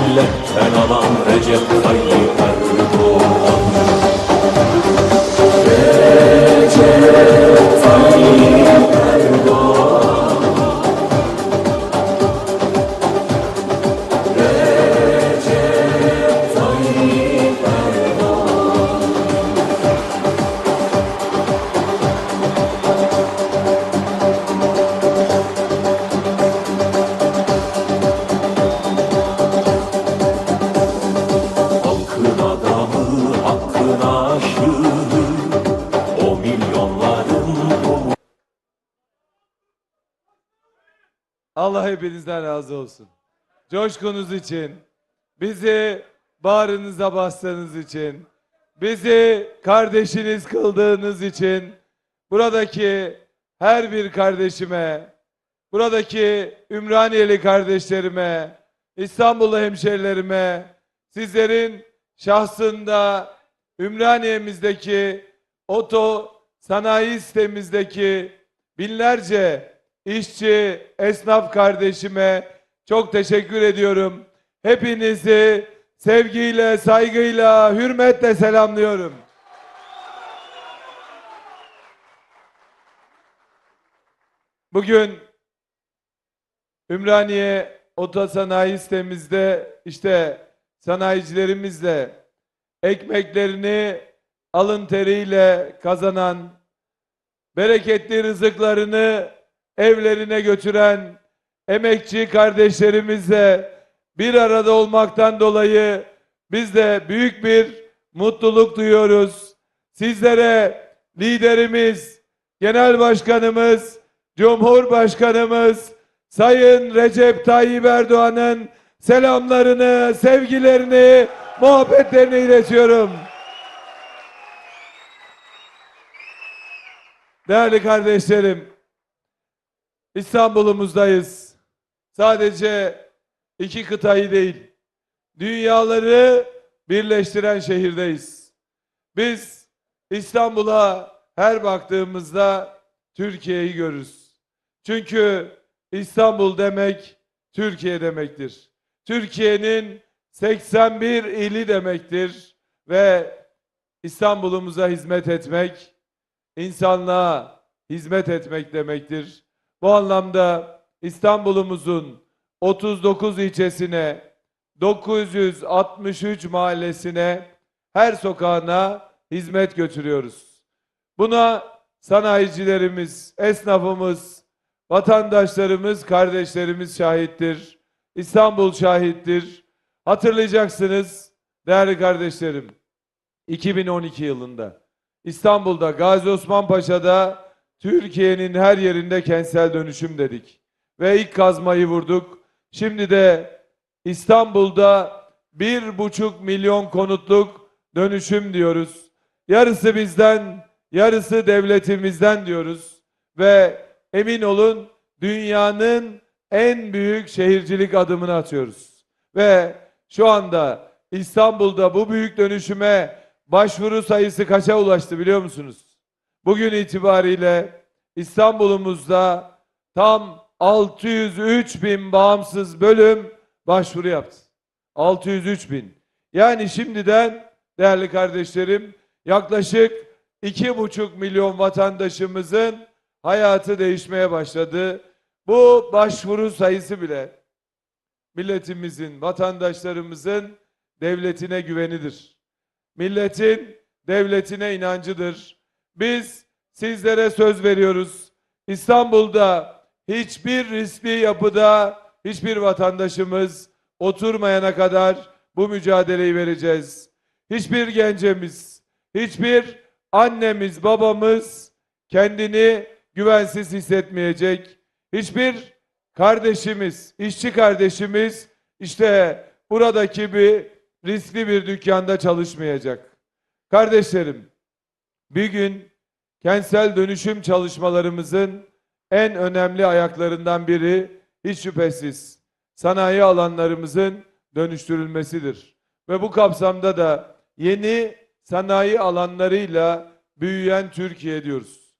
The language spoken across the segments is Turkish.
milletten alan Recep Tayyip Erdoğan. Recep Tayyip hepinizden razı olsun. Coşkunuz için, bizi bağrınıza bastığınız için, bizi kardeşiniz kıldığınız için, buradaki her bir kardeşime, buradaki Ümraniyeli kardeşlerime, İstanbullu hemşerilerime, sizlerin şahsında Ümraniye'mizdeki oto sanayi sitemizdeki binlerce işçi, esnaf kardeşime çok teşekkür ediyorum. Hepinizi sevgiyle, saygıyla, hürmetle selamlıyorum. Bugün Ümraniye Otosanayi sitemizde işte sanayicilerimizle ekmeklerini alın teriyle kazanan, bereketli rızıklarını evlerine götüren emekçi kardeşlerimizle bir arada olmaktan dolayı biz de büyük bir mutluluk duyuyoruz. Sizlere liderimiz, genel başkanımız, Cumhurbaşkanımız Sayın Recep Tayyip Erdoğan'ın selamlarını, sevgilerini, muhabbetlerini iletiyorum. Değerli kardeşlerim, İstanbul'umuzdayız. Sadece iki kıtayı değil, dünyaları birleştiren şehirdeyiz. Biz İstanbul'a her baktığımızda Türkiye'yi görürüz. Çünkü İstanbul demek Türkiye demektir. Türkiye'nin 81 ili demektir ve İstanbul'umuza hizmet etmek, insanlığa hizmet etmek demektir. Bu anlamda İstanbul'umuzun 39 ilçesine, 963 mahallesine, her sokağına hizmet götürüyoruz. Buna sanayicilerimiz, esnafımız, vatandaşlarımız, kardeşlerimiz şahittir. İstanbul şahittir. Hatırlayacaksınız değerli kardeşlerim. 2012 yılında İstanbul'da Gazi Osman Paşa'da Türkiye'nin her yerinde kentsel dönüşüm dedik. Ve ilk kazmayı vurduk. Şimdi de İstanbul'da bir buçuk milyon konutluk dönüşüm diyoruz. Yarısı bizden, yarısı devletimizden diyoruz. Ve emin olun dünyanın en büyük şehircilik adımını atıyoruz. Ve şu anda İstanbul'da bu büyük dönüşüme başvuru sayısı kaça ulaştı biliyor musunuz? Bugün itibariyle İstanbul'umuzda tam 603 bin bağımsız bölüm başvuru yaptı. 603 bin. Yani şimdiden değerli kardeşlerim yaklaşık 2,5 milyon vatandaşımızın hayatı değişmeye başladı. Bu başvuru sayısı bile milletimizin, vatandaşlarımızın devletine güvenidir. Milletin devletine inancıdır. Biz sizlere söz veriyoruz. İstanbul'da hiçbir riskli yapıda hiçbir vatandaşımız oturmayana kadar bu mücadeleyi vereceğiz. Hiçbir gencemiz, hiçbir annemiz, babamız kendini güvensiz hissetmeyecek. Hiçbir kardeşimiz, işçi kardeşimiz işte buradaki bir riskli bir dükkanda çalışmayacak. Kardeşlerim, bir gün kentsel dönüşüm çalışmalarımızın en önemli ayaklarından biri hiç şüphesiz sanayi alanlarımızın dönüştürülmesidir. Ve bu kapsamda da yeni sanayi alanlarıyla büyüyen Türkiye diyoruz.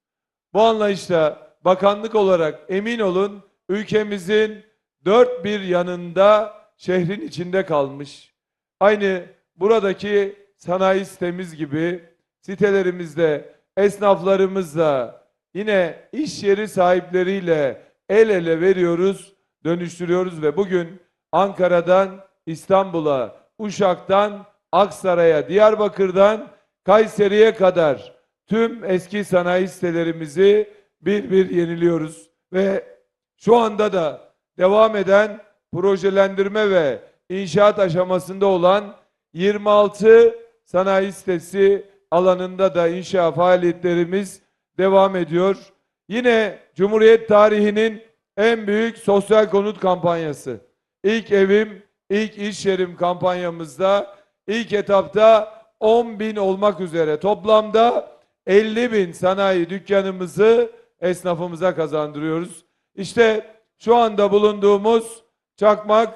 Bu anlayışla bakanlık olarak emin olun ülkemizin dört bir yanında şehrin içinde kalmış. Aynı buradaki sanayi sitemiz gibi sitelerimizde esnaflarımızla yine iş yeri sahipleriyle el ele veriyoruz, dönüştürüyoruz ve bugün Ankara'dan İstanbul'a, Uşak'tan Aksaray'a, Diyarbakır'dan Kayseri'ye kadar tüm eski sanayi sitelerimizi bir bir yeniliyoruz ve şu anda da devam eden projelendirme ve inşaat aşamasında olan 26 sanayi sitesi alanında da inşa faaliyetlerimiz devam ediyor. Yine Cumhuriyet tarihinin en büyük sosyal konut kampanyası. İlk evim, ilk iş yerim kampanyamızda ilk etapta 10 bin olmak üzere toplamda 50 bin sanayi dükkanımızı esnafımıza kazandırıyoruz. İşte şu anda bulunduğumuz Çakmak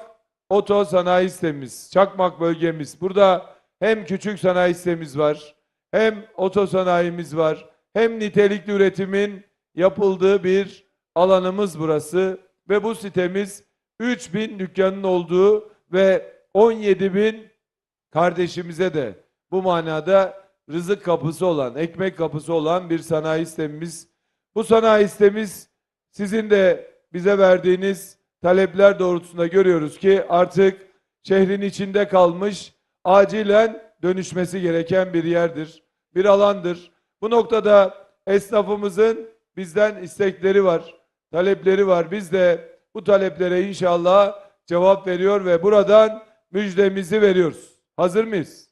Oto Sanayi Sitemiz, Çakmak bölgemiz. Burada hem küçük sanayi sitemiz var, hem oto sanayimiz var, hem nitelikli üretimin yapıldığı bir alanımız burası. Ve bu sitemiz 3000 dükkanın olduğu ve 17 bin kardeşimize de bu manada rızık kapısı olan, ekmek kapısı olan bir sanayi sistemimiz. Bu sanayi sistemimiz sizin de bize verdiğiniz talepler doğrultusunda görüyoruz ki artık şehrin içinde kalmış, acilen dönüşmesi gereken bir yerdir, bir alandır. Bu noktada esnafımızın bizden istekleri var, talepleri var. Biz de bu taleplere inşallah cevap veriyor ve buradan müjdemizi veriyoruz. Hazır mıyız?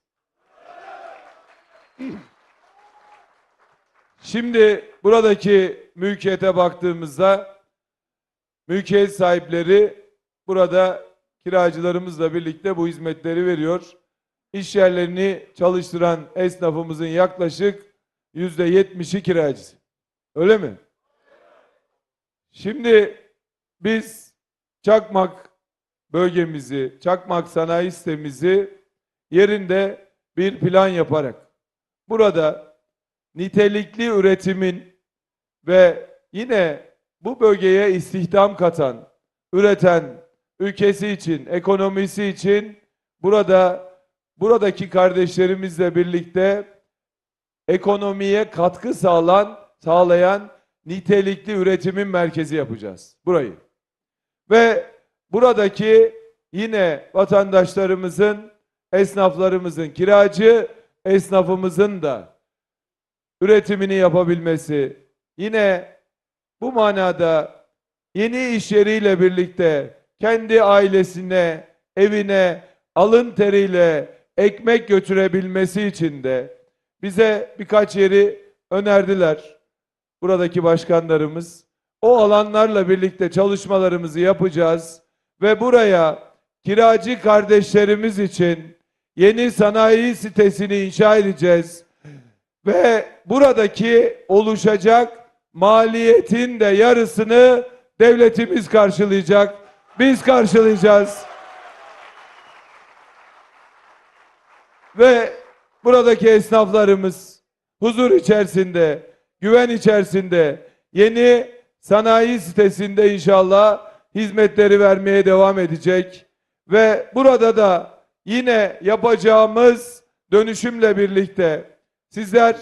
Şimdi buradaki mülkiyete baktığımızda mülkiyet sahipleri burada kiracılarımızla birlikte bu hizmetleri veriyor. İş yerlerini çalıştıran esnafımızın yaklaşık yüzde yetmişi kiracısı. Öyle mi? Şimdi biz Çakmak bölgemizi, Çakmak sanayi sitemizi yerinde bir plan yaparak burada nitelikli üretimin ve yine bu bölgeye istihdam katan, üreten, ülkesi için, ekonomisi için burada buradaki kardeşlerimizle birlikte ekonomiye katkı sağlan, sağlayan nitelikli üretimin merkezi yapacağız burayı. Ve buradaki yine vatandaşlarımızın, esnaflarımızın, kiracı esnafımızın da üretimini yapabilmesi, yine bu manada yeni iş yeriyle birlikte kendi ailesine, evine alın teriyle ekmek götürebilmesi için de bize birkaç yeri önerdiler. Buradaki başkanlarımız. O alanlarla birlikte çalışmalarımızı yapacağız ve buraya kiracı kardeşlerimiz için yeni sanayi sitesini inşa edeceğiz. Ve buradaki oluşacak maliyetin de yarısını devletimiz karşılayacak. Biz karşılayacağız. Ve buradaki esnaflarımız huzur içerisinde, güven içerisinde yeni sanayi sitesinde inşallah hizmetleri vermeye devam edecek. Ve burada da yine yapacağımız dönüşümle birlikte sizler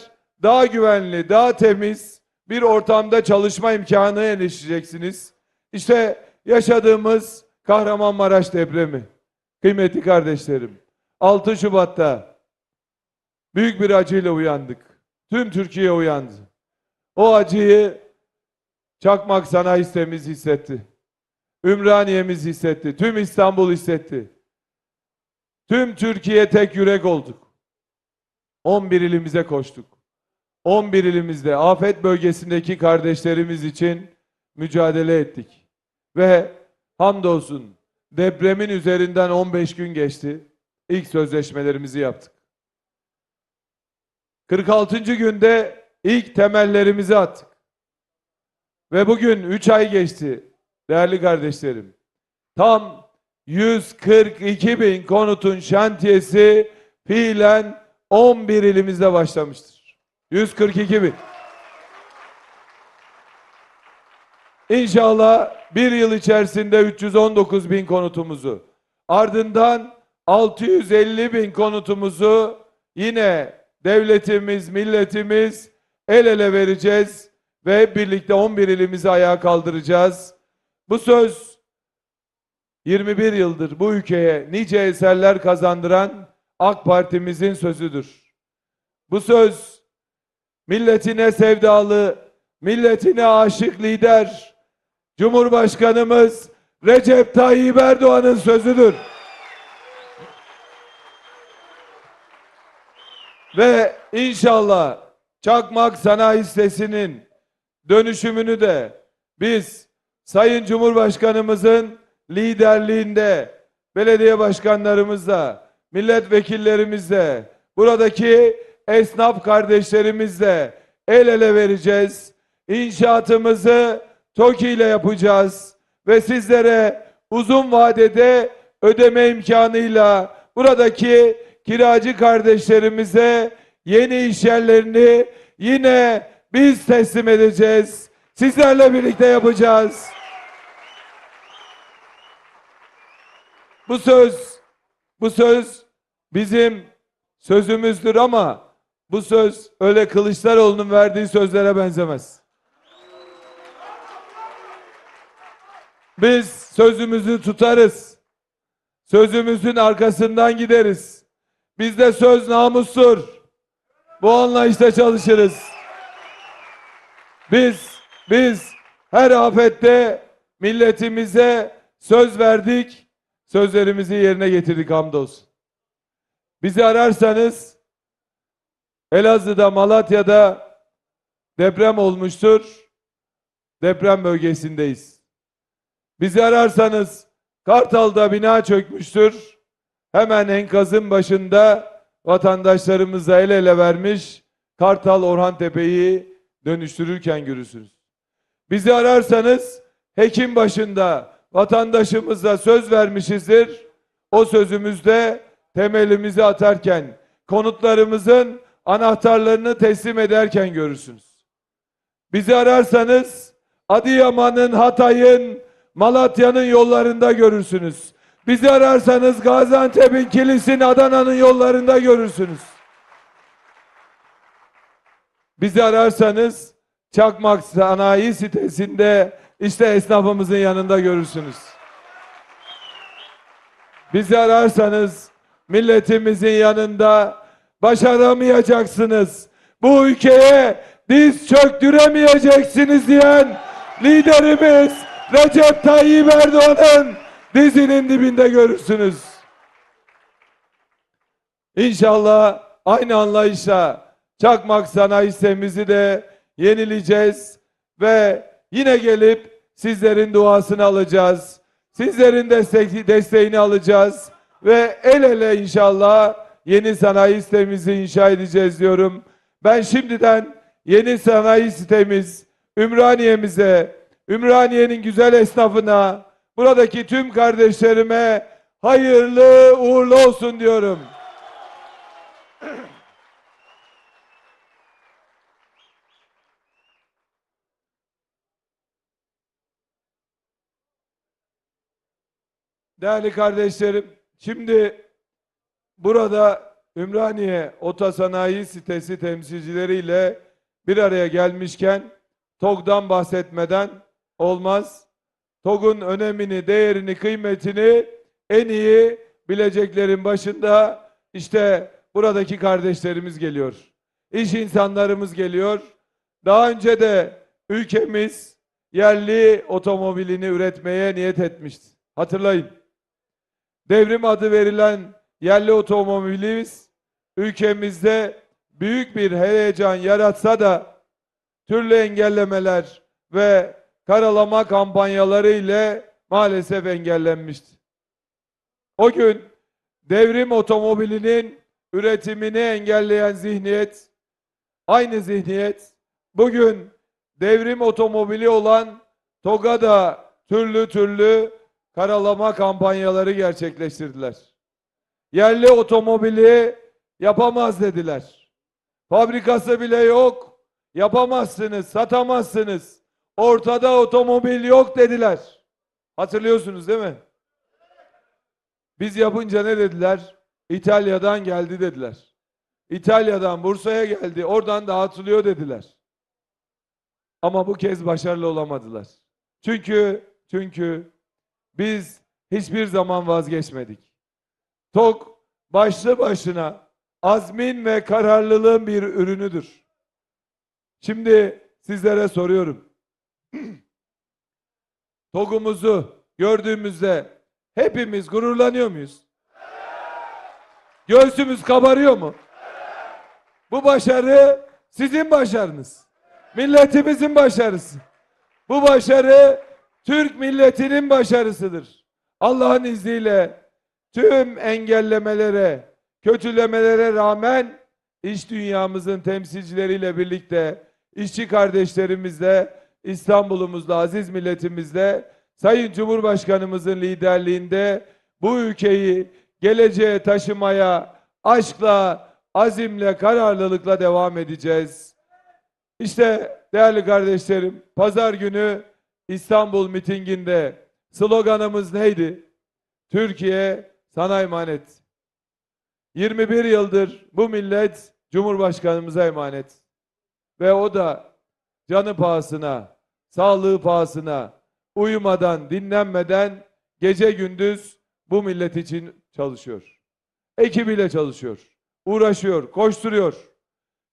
daha güvenli, daha temiz bir ortamda çalışma imkanı erişeceksiniz. İşte yaşadığımız Kahramanmaraş depremi. Kıymetli kardeşlerim, 6 Şubat'ta büyük bir acıyla uyandık. Tüm Türkiye uyandı. O acıyı Çakmak Sanayi Sitemiz hissetti. Ümraniye'miz hissetti. Tüm İstanbul hissetti. Tüm Türkiye tek yürek olduk. 11 ilimize koştuk. 11 ilimizde afet bölgesindeki kardeşlerimiz için mücadele ettik. Ve hamdolsun depremin üzerinden 15 gün geçti. İlk sözleşmelerimizi yaptık. 46. günde ilk temellerimizi attık. Ve bugün 3 ay geçti değerli kardeşlerim. Tam 142 bin konutun şantiyesi fiilen 11 ilimizde başlamıştır. 142 bin. İnşallah bir yıl içerisinde 319 bin konutumuzu, ardından 650 bin konutumuzu yine devletimiz, milletimiz el ele vereceğiz ve birlikte 11 ilimizi ayağa kaldıracağız. Bu söz 21 yıldır bu ülkeye nice eserler kazandıran AK Parti'mizin sözüdür. Bu söz milletine sevdalı, milletine aşık lider Cumhurbaşkanımız Recep Tayyip Erdoğan'ın sözüdür. Ve inşallah Çakmak Sanayi Sitesi'nin dönüşümünü de biz Sayın Cumhurbaşkanımızın liderliğinde belediye başkanlarımızla, milletvekillerimizle, buradaki esnaf kardeşlerimizle el ele vereceğiz. İnşaatımızı TOKİ ile yapacağız ve sizlere uzun vadede ödeme imkanıyla buradaki kiracı kardeşlerimize yeni iş yerlerini yine biz teslim edeceğiz. Sizlerle birlikte yapacağız. Bu söz, bu söz bizim sözümüzdür ama bu söz öyle Kılıçdaroğlu'nun verdiği sözlere benzemez. Biz sözümüzü tutarız. Sözümüzün arkasından gideriz. Bizde söz namustur. Bu anlayışla çalışırız. Biz, biz her afette milletimize söz verdik. Sözlerimizi yerine getirdik hamdolsun. Bizi ararsanız Elazığ'da, Malatya'da deprem olmuştur. Deprem bölgesindeyiz. Bizi ararsanız Kartal'da bina çökmüştür. Hemen enkazın başında vatandaşlarımızla el ele vermiş Kartal Orhan Tepe'yi dönüştürürken görürsünüz. Bizi ararsanız hekim başında vatandaşımıza söz vermişizdir. O sözümüzde temelimizi atarken konutlarımızın anahtarlarını teslim ederken görürsünüz. Bizi ararsanız Adıyaman'ın, Hatay'ın, Malatya'nın yollarında görürsünüz. Bizi ararsanız Gaziantep'in, Kilis'in, Adana'nın yollarında görürsünüz. Bizi ararsanız Çakmak Sanayi sitesinde işte esnafımızın yanında görürsünüz. Bizi ararsanız milletimizin yanında başaramayacaksınız. Bu ülkeye diz çöktüremeyeceksiniz diyen liderimiz Recep Tayyip Erdoğan'ın dizinin dibinde görürsünüz. İnşallah aynı anlayışla Çakmak sanayi sitemizi de yenileyeceğiz ve yine gelip sizlerin duasını alacağız. Sizlerin destek, desteğini alacağız ve el ele inşallah yeni sanayi sitemizi inşa edeceğiz diyorum. Ben şimdiden yeni sanayi sitemiz Ümraniye'mize, Ümraniye'nin güzel esnafına, buradaki tüm kardeşlerime hayırlı uğurlu olsun diyorum. Değerli kardeşlerim, şimdi burada Ümraniye Otosanayi sitesi temsilcileriyle bir araya gelmişken TOG'dan bahsetmeden olmaz. TOG'un önemini, değerini, kıymetini en iyi bileceklerin başında işte buradaki kardeşlerimiz geliyor. İş insanlarımız geliyor. Daha önce de ülkemiz yerli otomobilini üretmeye niyet etmişti. Hatırlayın. Devrim adı verilen yerli otomobilimiz ülkemizde büyük bir heyecan yaratsa da türlü engellemeler ve karalama kampanyaları ile maalesef engellenmişti. O gün devrim otomobilinin üretimini engelleyen zihniyet, aynı zihniyet bugün devrim otomobili olan TOG'da türlü türlü karalama kampanyaları gerçekleştirdiler. Yerli otomobili yapamaz dediler. Fabrikası bile yok. Yapamazsınız, satamazsınız. Ortada otomobil yok dediler. Hatırlıyorsunuz değil mi? Biz yapınca ne dediler? İtalya'dan geldi dediler. İtalya'dan Bursa'ya geldi, oradan dağıtılıyor dediler. Ama bu kez başarılı olamadılar. Çünkü çünkü biz hiçbir zaman vazgeçmedik. TOK başlı başına azmin ve kararlılığın bir ürünüdür. Şimdi sizlere soruyorum. TOG'umuzu gördüğümüzde hepimiz gururlanıyor muyuz? Göğsümüz kabarıyor mu? Bu başarı sizin başarınız. Milletimizin başarısı. Bu başarı Türk milletinin başarısıdır. Allah'ın izniyle tüm engellemelere, kötülemelere rağmen iş dünyamızın temsilcileriyle birlikte, işçi kardeşlerimizle, İstanbul'umuzla, aziz milletimizle, Sayın Cumhurbaşkanımızın liderliğinde bu ülkeyi geleceğe taşımaya aşkla, azimle, kararlılıkla devam edeceğiz. İşte değerli kardeşlerim, pazar günü İstanbul mitinginde sloganımız neydi? Türkiye sana emanet. 21 yıldır bu millet Cumhurbaşkanımıza emanet. Ve o da canı pahasına, sağlığı pahasına, uyumadan, dinlenmeden gece gündüz bu millet için çalışıyor. Ekibiyle çalışıyor, uğraşıyor, koşturuyor.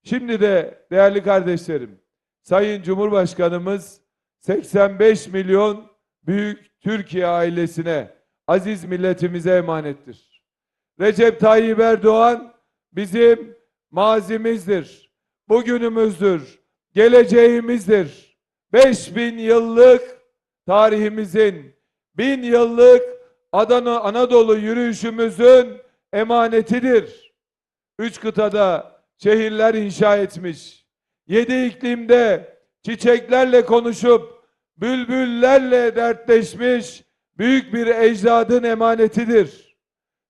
Şimdi de değerli kardeşlerim, Sayın Cumhurbaşkanımız 85 milyon büyük Türkiye ailesine, aziz milletimize emanettir. Recep Tayyip Erdoğan bizim mazimizdir, bugünümüzdür, geleceğimizdir. 5000 yıllık tarihimizin, bin yıllık Adana Anadolu yürüyüşümüzün emanetidir. Üç kıtada şehirler inşa etmiş. Yedi iklimde çiçeklerle konuşup bülbüllerle dertleşmiş büyük bir ecdadın emanetidir.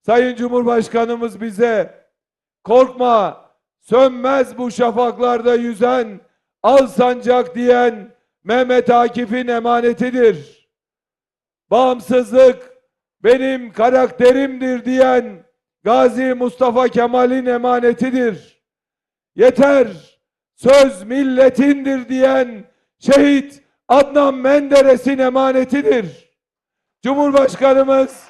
Sayın Cumhurbaşkanımız bize korkma sönmez bu şafaklarda yüzen al sancak diyen Mehmet Akif'in emanetidir. Bağımsızlık benim karakterimdir diyen Gazi Mustafa Kemal'in emanetidir. Yeter söz milletindir diyen şehit Adnan Menderes'in emanetidir. Cumhurbaşkanımız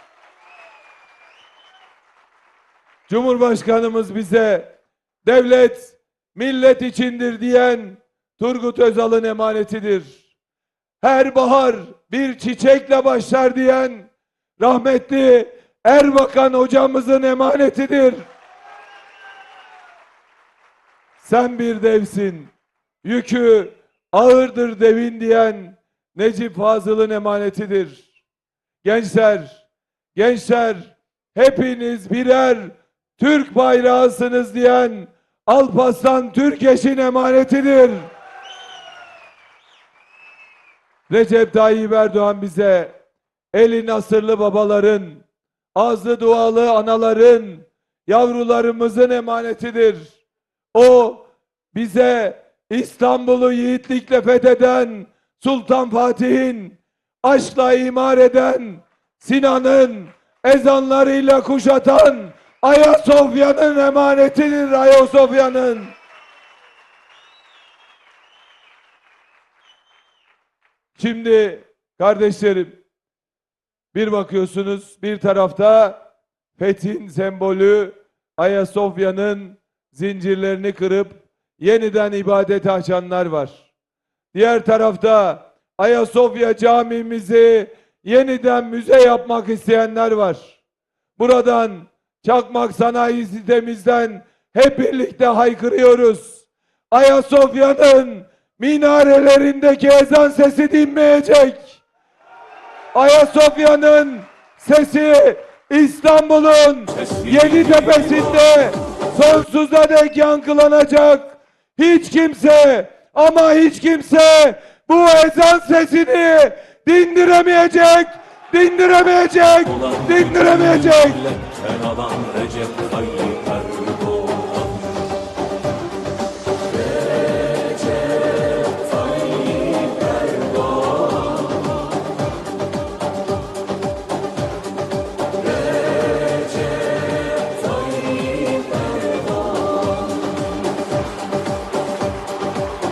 Cumhurbaşkanımız bize devlet millet içindir diyen Turgut Özal'ın emanetidir. Her bahar bir çiçekle başlar diyen rahmetli Erbakan hocamızın emanetidir. Sen bir devsin, yükü ağırdır devin diyen Necip Fazıl'ın emanetidir. Gençler, gençler hepiniz birer Türk bayrağısınız diyen Alparslan Türkeş'in emanetidir. Recep Tayyip Erdoğan bize eli nasırlı babaların, ağzı dualı anaların, yavrularımızın emanetidir. O bize İstanbul'u yiğitlikle fetheden Sultan Fatih'in, aşkla imar eden Sinan'ın, ezanlarıyla kuşatan Ayasofya'nın emanetidir Ayasofya'nın. Şimdi kardeşlerim bir bakıyorsunuz bir tarafta Fethin sembolü Ayasofya'nın zincirlerini kırıp yeniden ibadete açanlar var. Diğer tarafta Ayasofya camimizi yeniden müze yapmak isteyenler var. Buradan Çakmak Sanayi sitemizden hep birlikte haykırıyoruz. Ayasofya'nın minarelerindeki ezan sesi dinmeyecek. Ayasofya'nın sesi İstanbul'un yedi tepesinde sonsuza dek yankılanacak. Hiç kimse ama hiç kimse bu ezan sesini dindiremeyecek, dindiremeyecek, dindiremeyecek.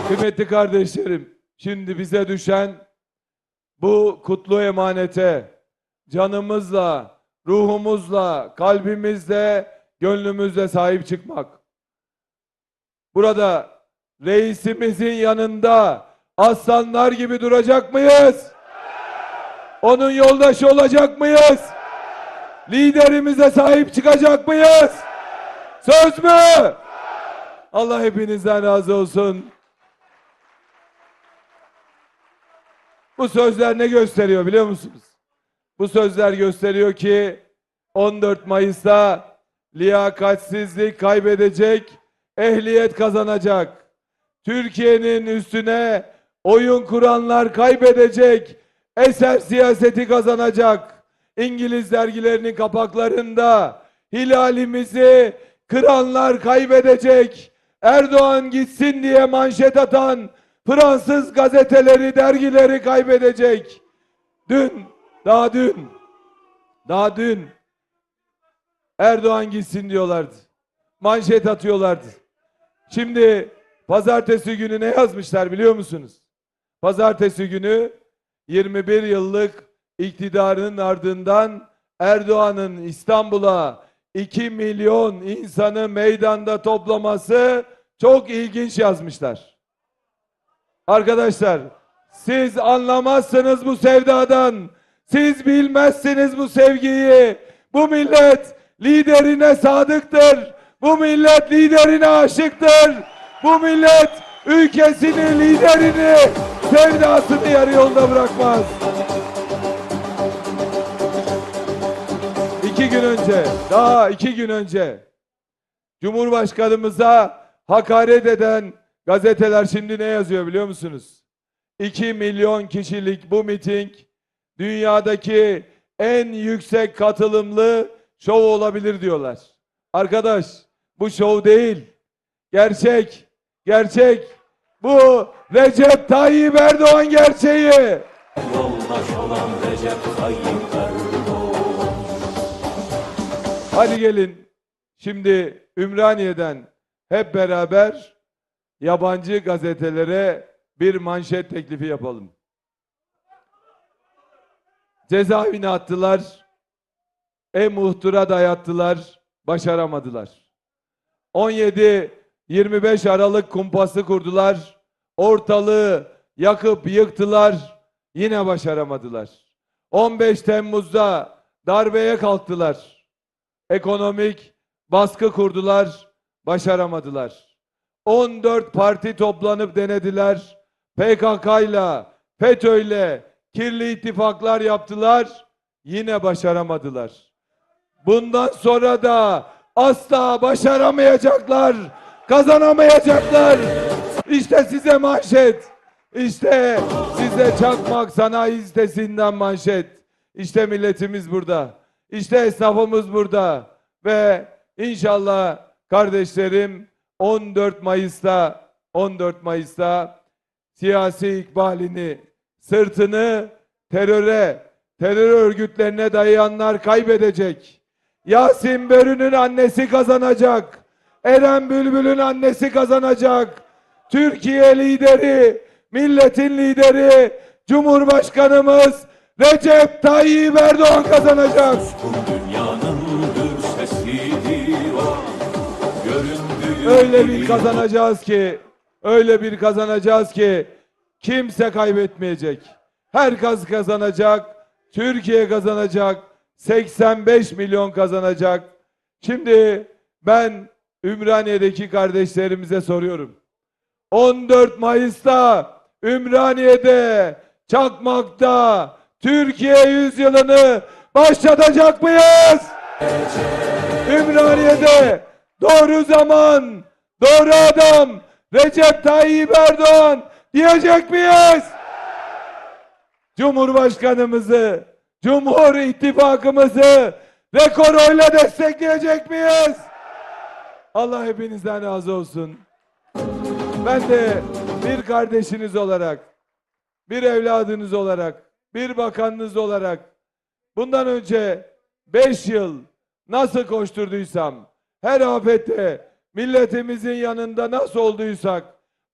Kıymetli kardeşlerim, şimdi bize düşen bu kutlu emanete canımızla, ruhumuzla, kalbimizle, gönlümüzle sahip çıkmak. Burada reisimizin yanında aslanlar gibi duracak mıyız? Onun yoldaşı olacak mıyız? Liderimize sahip çıkacak mıyız? Söz mü? Allah hepinizden razı olsun. Bu sözler ne gösteriyor biliyor musunuz? Bu sözler gösteriyor ki 14 Mayıs'ta liyakatsizlik kaybedecek, ehliyet kazanacak. Türkiye'nin üstüne oyun kuranlar kaybedecek, eser siyaseti kazanacak. İngiliz dergilerinin kapaklarında hilalimizi kıranlar kaybedecek. Erdoğan gitsin diye manşet atan Fransız gazeteleri, dergileri kaybedecek. Dün, daha dün, daha dün Erdoğan gitsin diyorlardı. Manşet atıyorlardı. Şimdi pazartesi günü ne yazmışlar biliyor musunuz? Pazartesi günü 21 yıllık iktidarının ardından Erdoğan'ın İstanbul'a 2 milyon insanı meydanda toplaması çok ilginç yazmışlar. Arkadaşlar siz anlamazsınız bu sevdadan. Siz bilmezsiniz bu sevgiyi. Bu millet liderine sadıktır. Bu millet liderine aşıktır. Bu millet ülkesini, liderini, sevdasını yarı yolda bırakmaz. İki gün önce, daha iki gün önce Cumhurbaşkanımıza hakaret eden gazeteler şimdi ne yazıyor biliyor musunuz? 2 milyon kişilik bu miting dünyadaki en yüksek katılımlı şov olabilir diyorlar. Arkadaş bu şov değil. Gerçek. Gerçek. Bu Recep Tayyip Erdoğan gerçeği. Yoldaş olan Recep Tayyip Erdoğan Hadi gelin şimdi Ümraniye'den hep beraber yabancı gazetelere bir manşet teklifi yapalım. Cezaevine attılar, e-muhtıra dayattılar, başaramadılar. 17-25 Aralık kumpası kurdular, ortalığı yakıp yıktılar, yine başaramadılar. 15 Temmuz'da darbeye kalktılar ekonomik baskı kurdular, başaramadılar. 14 parti toplanıp denediler. PKK'yla, FETÖ'yle kirli ittifaklar yaptılar, yine başaramadılar. Bundan sonra da asla başaramayacaklar, kazanamayacaklar. İşte size manşet. İşte size çakmak sanayi sitesinden manşet. İşte milletimiz burada. İşte esnafımız burada. Ve inşallah kardeşlerim 14 Mayıs'ta 14 Mayıs'ta siyasi ikbalini, sırtını teröre, terör örgütlerine dayayanlar kaybedecek. Yasin Börü'nün annesi kazanacak. Eren Bülbül'ün annesi kazanacak. Türkiye lideri, milletin lideri, Cumhurbaşkanımız Recep Tayyip Erdoğan kazanacak. Öyle bir kazanacağız ki, öyle bir kazanacağız ki kimse kaybetmeyecek. Herkes kazanacak, Türkiye kazanacak, 85 milyon kazanacak. Şimdi ben Ümraniye'deki kardeşlerimize soruyorum. 14 Mayıs'ta Ümraniye'de, Çakmak'ta Türkiye yüzyılını başlatacak mıyız? Ümraniye'de doğru zaman, doğru adam Recep Tayyip Erdoğan diyecek miyiz? Cumhurbaşkanımızı, Cumhur İttifakımızı rekor oyla destekleyecek miyiz? Allah hepinizden razı olsun. Ben de bir kardeşiniz olarak, bir evladınız olarak, bir bakanınız olarak bundan önce 5 yıl nasıl koşturduysam, her afette milletimizin yanında nasıl olduysak,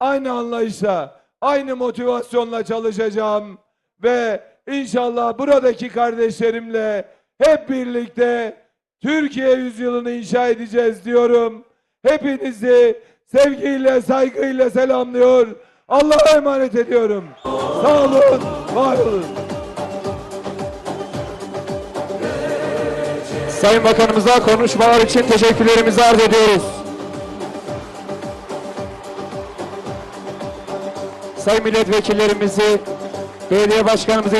aynı anlayışla, aynı motivasyonla çalışacağım ve inşallah buradaki kardeşlerimle hep birlikte Türkiye yüzyılını inşa edeceğiz diyorum. Hepinizi sevgiyle, saygıyla selamlıyor. Allah'a emanet ediyorum. Sağ olun, var olun. Sayın Bakanımıza konuşmalar için teşekkürlerimizi arz ediyoruz. Sayın milletvekillerimizi, belediye başkanımızı